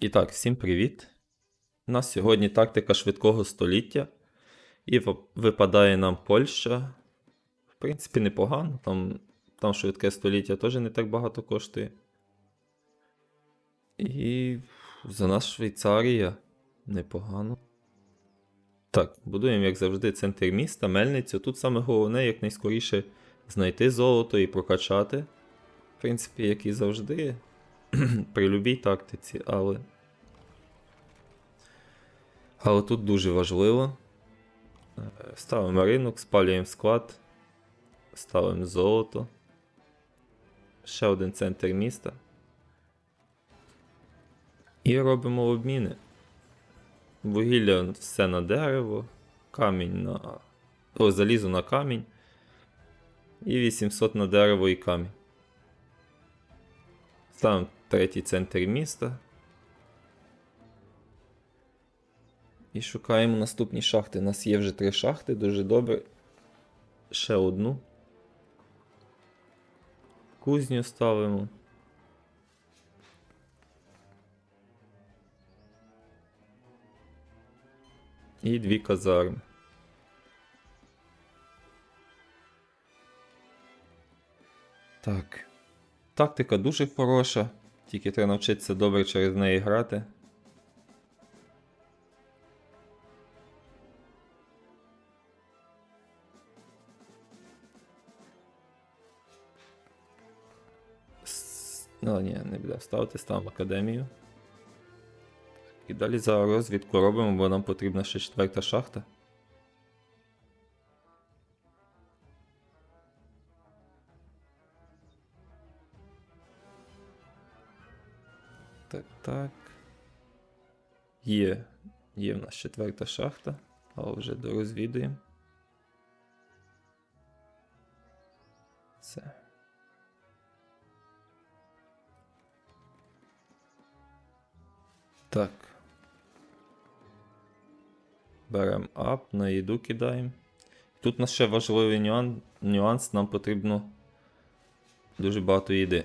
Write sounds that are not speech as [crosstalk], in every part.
І так, всім привіт. У нас сьогодні тактика швидкого століття. І випадає нам Польща. В принципі, непогано. Там, там швидке століття теж не так багато коштує. І за нас Швейцарія. Непогано. Так, будуємо, як завжди, центр міста, мельницю. Тут саме головне якнайскоріше знайти золото і прокачати. В принципі, як і завжди, [clears throat] при любій тактиці, але. Але тут дуже важливо. Е, Ставимо ринок, спалюємо склад, ставимо золото. Ще один центр міста. І робимо обміни. Вугілля все на дерево, камінь на. О, залізо на камінь. І 800 на дерево і камінь. Ставимо третій центр міста. І шукаємо наступні шахти. У нас є вже три шахти, дуже добре. Ще одну. Кузню ставимо. І дві казарми. Так. Тактика дуже хороша, тільки треба навчитися добре через неї грати. Ну, ні, не буде ставити, ставимо академію. І далі за розвідку робимо, бо нам потрібна ще четверта шахта. Так. Є. Є в нас четверта шахта, але вже дорозвідуємо. Це. Так. Беремо ап, на їду кидаємо. Тут у нас ще важливий нюанс, нюанс, нам потрібно дуже багато їди.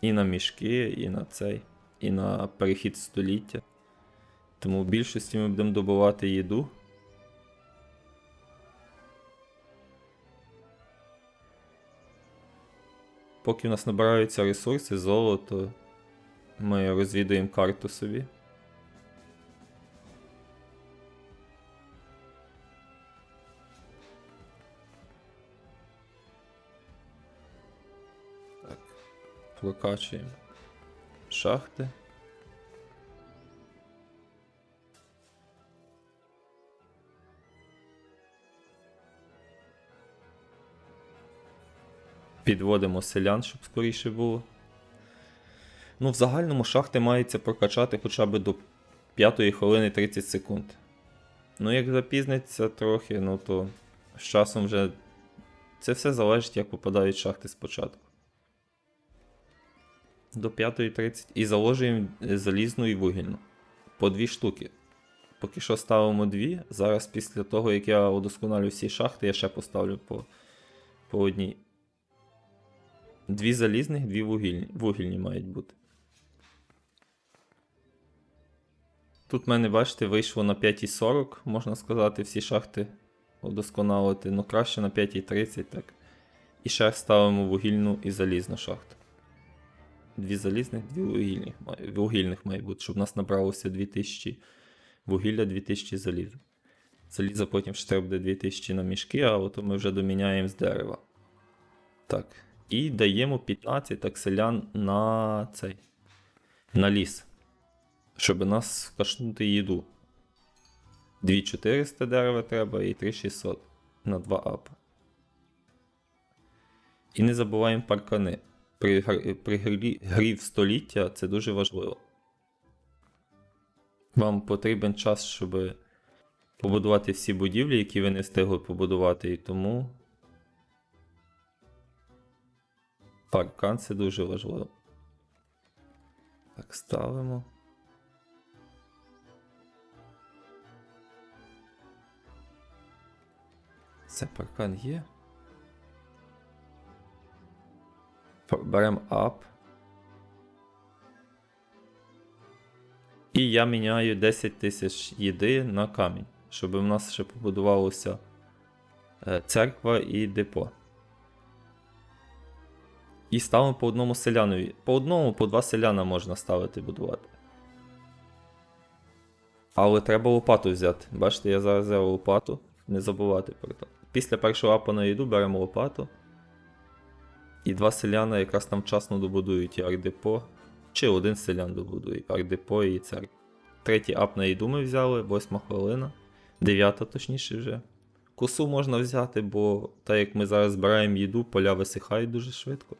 І на мішки, і на цей, і на перехід століття. Тому в більшості ми будемо добувати їду. Поки в нас набираються ресурси, золото, ми розвідуємо карту собі. Прокачуємо шахти. Підводимо селян, щоб скоріше було. Ну, в загальному шахти мається прокачати хоча б до 5 хвилини 30 секунд. Ну, як запізниться трохи, ну то з часом вже. Це все залежить, як попадають шахти спочатку. До 5.30 і заложуємо е, залізну і вугільну. По дві штуки. Поки що ставимо дві. Зараз після того, як я удосконалю всі шахти, я ще поставлю по, по одній. Дві залізних, дві вугільні, вугільні мають бути. Тут в мене, бачите, вийшло на 5,40, можна сказати, всі шахти удосконалити. Ну краще на 5,30, так. І ще ставимо вугільну і залізну шахту. Дві залізних, дві вугільних, вугільних має бути, щоб у нас набралося 2000 вугілля, 2000 заліза. Заліза потім ще треба буде 2000 на мішки, а от ми вже доміняємо з дерева. Так. І даємо 15 акселян на цей. На ліс. Щоб нас вкашнути їду. 2400 дерева треба і 3600 на 2 апа. І не забуваємо паркани. При, при грі, грі в століття це дуже важливо. Вам потрібен час, щоб побудувати всі будівлі, які ви не встигли побудувати, і тому паркан це дуже важливо. Так, ставимо. Це паркан є. Беремо ап. І я міняю 10 тисяч їди на камінь, щоб в нас ще побудувалося е, церква і депо. І ставимо по одному селянові. По одному, по два селяна можна ставити будувати. Але треба лопату взяти. Бачите, я зараз взяв лопату. Не забувати про це. Після першого апа на їду беремо лопату. І два селяна якраз там вчасно добудують і ардепо. Чи один селян добудує ардепо і церкву. Третій ап на їду ми взяли, восьма хвилина. Дев'ята, точніше вже. Косу можна взяти, бо так як ми зараз збираємо їду, поля висихають дуже швидко.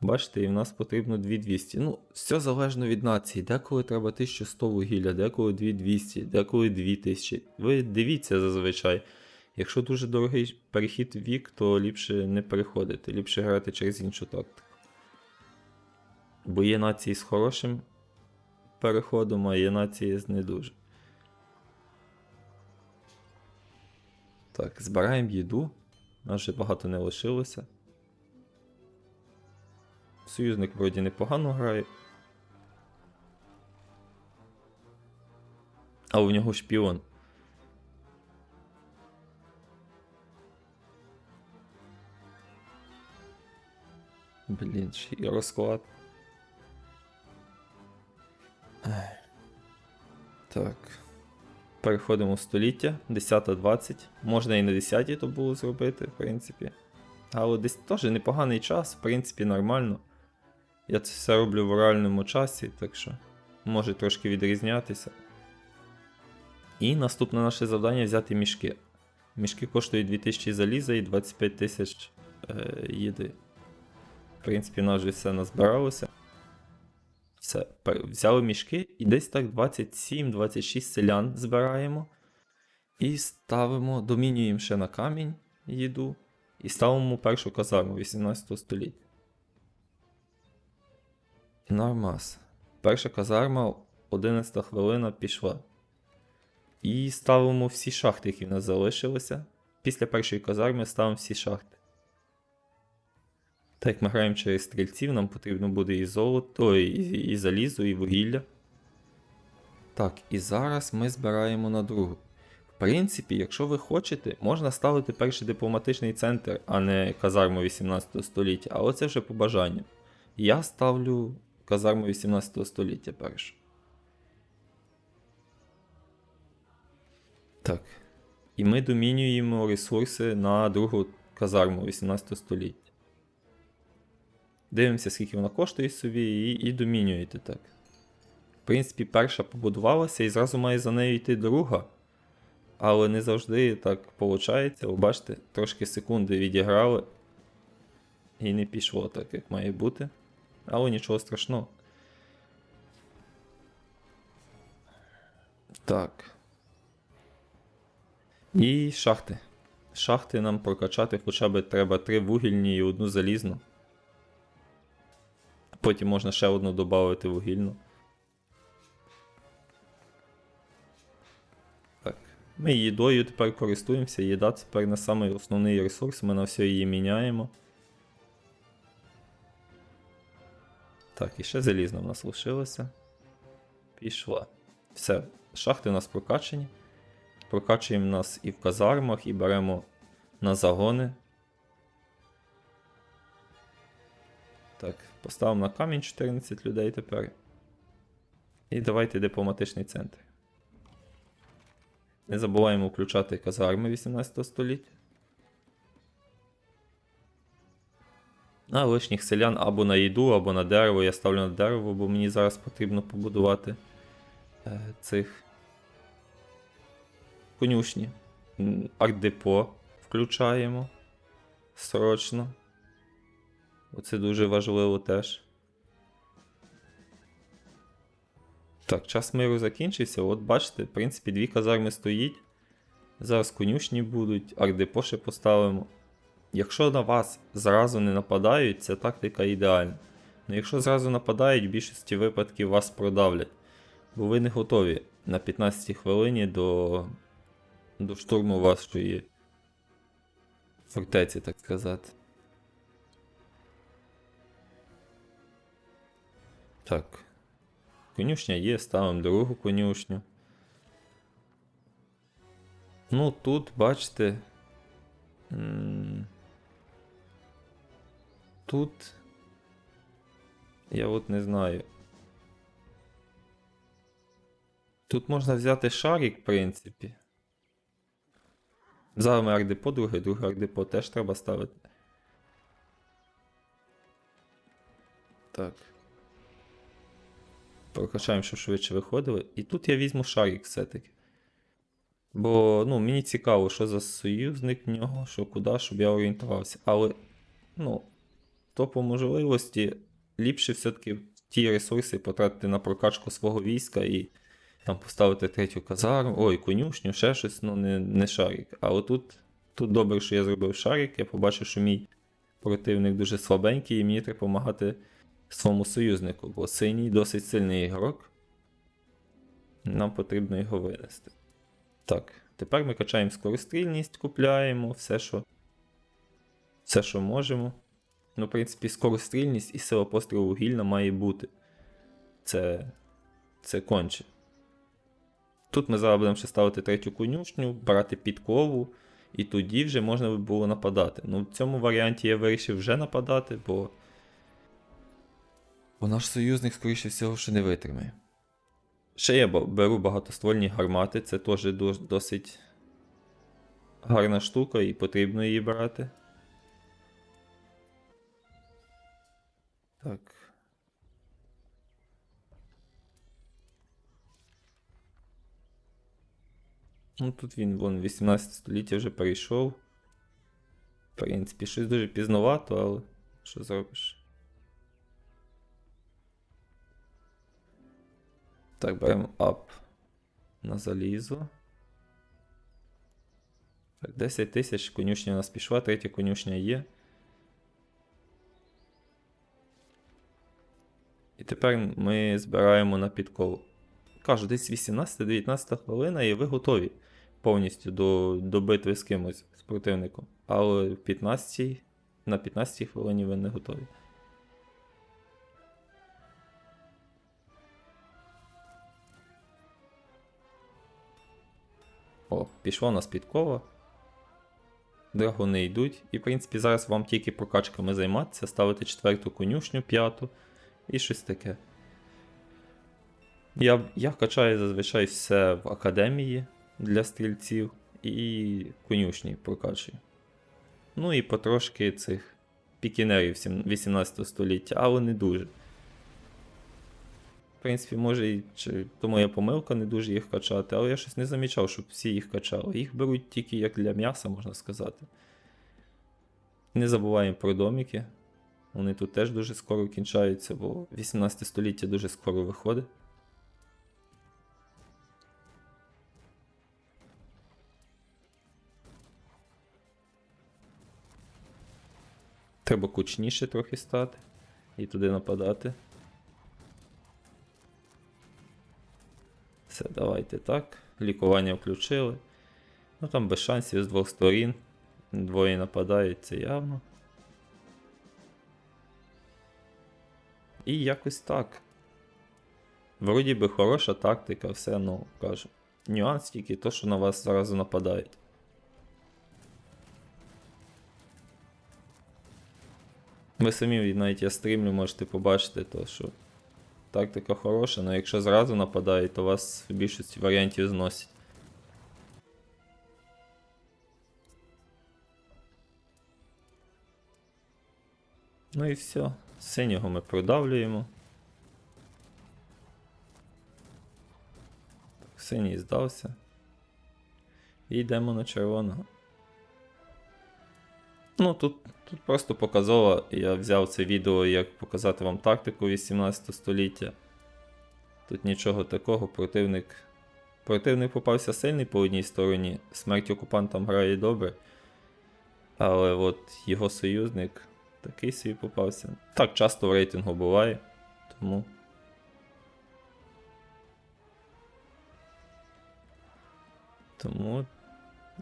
Бачите, і в нас потрібно 2200. Ну, все залежно від нації. Деколи треба 1100 вугілля, деколи 2200, деколи 2000. Ви дивіться зазвичай. Якщо дуже дорогий перехід вік, то ліпше не переходити, ліпше грати через іншу тактику. Бо є нації з хорошим переходом, а є нації з не дуже. Так, збираємо їду. Нас вже багато не лишилося. Союзник вроді непогано грає. А у нього шпіон. Блін, ще й розклад. Так. Переходимо в століття. 10-20. Можна і на 10 то було зробити, в принципі. Але десь теж непоганий час, в принципі, нормально. Я це все роблю в реальному часі, так що може трошки відрізнятися. І наступне наше завдання взяти мішки. Мішки коштують 2000 заліза і 25 тисяч е, їди. В принципі, в нас вже все назбиралося. Все, взяли мішки і десь так 27-26 селян збираємо. І ставимо, домінюємо ще на камінь їду. І ставимо першу казарму 18 століття. Нормас. Перша казарма, 11 хвилина пішла. І ставимо всі шахти, які в нас залишилися. Після першої казарми ставимо всі шахти. Так як ми граємо через стрільців, нам потрібно буде і золото, і, і залізо, і вугілля. Так, і зараз ми збираємо на другу. В принципі, якщо ви хочете, можна ставити перший дипломатичний центр, а не казарму 18 століття, але це вже по бажанню. Я ставлю казарму 18 століття першу. Так. І ми домінюємо ресурси на другу казарму 18 століття. Дивимося, скільки вона коштує собі, і, і домінюєте так. В принципі, перша побудувалася і зразу має за нею йти друга. Але не завжди так виходить. Ви бачите, трошки секунди відіграли. І не пішло так, як має бути. Але нічого страшного. Так. І шахти. Шахти нам прокачати хоча б треба три вугільні і одну залізну. Потім можна ще одну додати вугільну. Так. Ми їдою тепер користуємося. Їда тепер на самий основний ресурс, ми на все її міняємо. Так, і ще залізна в нас лишилося. Пішла. Все, шахти у нас прокачені. Прокачуємо нас і в казармах, і беремо на загони. Так, поставимо на камінь 14 людей тепер. І давайте дипломатичний центр. Не забуваємо включати казарми 18 століття. А лишніх селян або на їду, або на дерево. Я ставлю на дерево, бо мені зараз потрібно побудувати е, цих конюшні. М, Арт-депо включаємо срочно. Оце дуже важливо теж. Так, час миру закінчився. От бачите, в принципі, дві казарми стоїть. Зараз конюшні будуть, ардепо ще поставимо. Якщо на вас зразу не нападають, ця тактика ідеальна. Ну якщо зразу нападають, в більшості випадків вас продавлять. Бо ви не готові на 15 хвилині до, до штурму вашої фортеці, так сказати. Так. Конюшня є, ставимо другу конюшню. Ну, тут, бачите. Тут. Я от не знаю. Тут можна взяти шарик, в принципі. Зараз ардепо друге, друге ардепо теж треба ставити. Так. Прокачаємо, щоб швидше виходили. І тут я візьму шарик все-таки. Бо ну, мені цікаво, що за союзник в нього, що куди, щоб я орієнтувався. Але, ну, то по можливості ліпше все-таки ті ресурси потратити на прокачку свого війська і там поставити третю казарму, ой, конюшню, ще щось, ну не, не шарик. А отут тут добре, що я зробив шарик, я побачив, що мій противник дуже слабенький, і мені треба допомагати своєму союзнику, бо синій досить сильний ігрок. Нам потрібно його винести. Так, тепер ми качаємо скорострільність, купляємо все, що. Все, що можемо. Ну, в принципі, скорострільність і сила пострілу вугільна має бути. Це. Це конче. Тут ми зараз будемо ще ставити третю конюшню, брати підкову, і тоді вже можна було нападати. Ну, в цьому варіанті я вирішив вже нападати, бо. Бо наш союзник, скоріше всього, ще не витримає. Ще я беру багатоствольні гармати, це теж досить гарна штука і потрібно її брати. Так. Ну тут він, вон, 18 століття вже перейшов. В принципі, щось дуже пізновато, але що зробиш? Так, беремо ап на залізо. Так, 10 тисяч, конюшня у нас пішла, третя конюшня є. І тепер ми збираємо на підкову. Кажу, десь 18-19 хвилина, і ви готові повністю до, до битви з кимось, з противником. Але 15 на 15 хвилині ви не готові. О, пішла у нас підкова. Драгони йдуть. І, в принципі, зараз вам тільки прокачками займатися, ставити четверту конюшню, п'яту і щось таке. Я, я качаю зазвичай все в академії для стрільців і конюшні прокачую. Ну і потрошки цих пікінерів 18 століття, але не дуже. В принципі, може, і чи то моя помилка не дуже їх качати, але я щось не замічав, щоб всі їх качали. Їх беруть тільки як для м'яса, можна сказати. Не забуваємо про доміки. Вони тут теж дуже скоро кінчаються, бо 18 століття дуже скоро виходить. Треба кучніше трохи стати і туди нападати. Давайте так. Лікування включили. Ну там без шансів з двох сторін. Двоє нападають, це явно. І якось так. Вроді би хороша тактика, все, ну кажу. Нюанс тільки то, що на вас зразу нападають. Ви самі навіть я стрімлю, можете побачити, то що тактика хороша, але якщо зразу нападають, то вас в більшості варіантів зносять. Ну і все. Синього ми продавлюємо. Так, синій здався. І йдемо на червоного. Ну, тут, тут просто показово, я взяв це відео, як показати вам тактику 18 століття. Тут нічого такого, противник. Противник попався сильний по одній стороні, смерть окупантам грає добре. Але от його союзник такий собі попався. Так часто в рейтингу буває, тому. Тому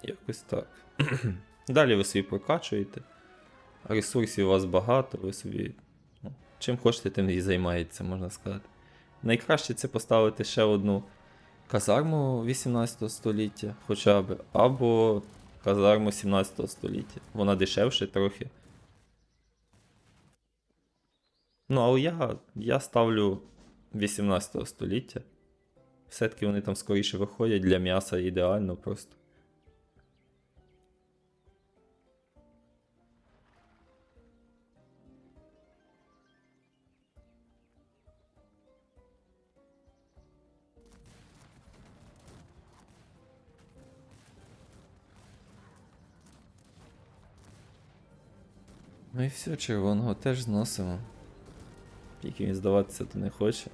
якось так. [clears throat] Далі ви собі прокачуєте. Ресурсів у вас багато, ви собі. Ну, чим хочете, тим і займаєтеся, можна сказати. Найкраще це поставити ще одну казарму 18 століття, хоча б, або казарму 17 століття. Вона дешевше трохи. Ну, але я, я ставлю 18 століття. Все-таки вони там скоріше виходять для м'яса ідеально просто. Ну і все, червоного теж зносимо. Тільки він здаватися то не хоче.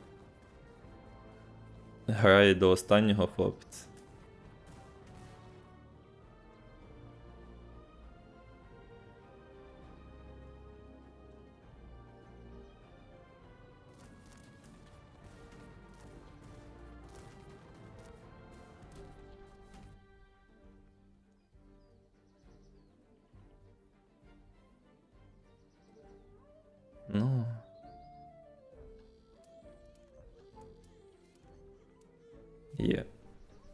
Грає до останнього хлопець.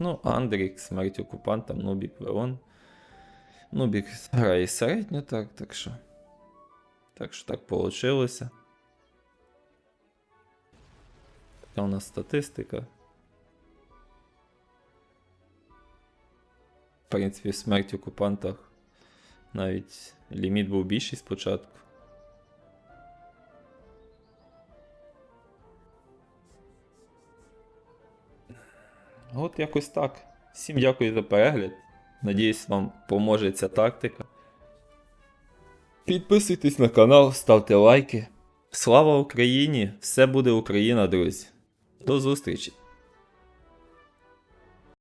Ну, Андрік, смерть окупанта, Нубік Леон. Нубік грає середньо, так, так що. Так що так получилося. Така у нас статистика. В принципі, смерть окупантах навіть ліміт був більший спочатку. От якось так. Всім дякую за перегляд. Надіюсь, вам поможе ця тактика. Підписуйтесь на канал, ставте лайки. Слава Україні! Все буде Україна, друзі. До зустрічі!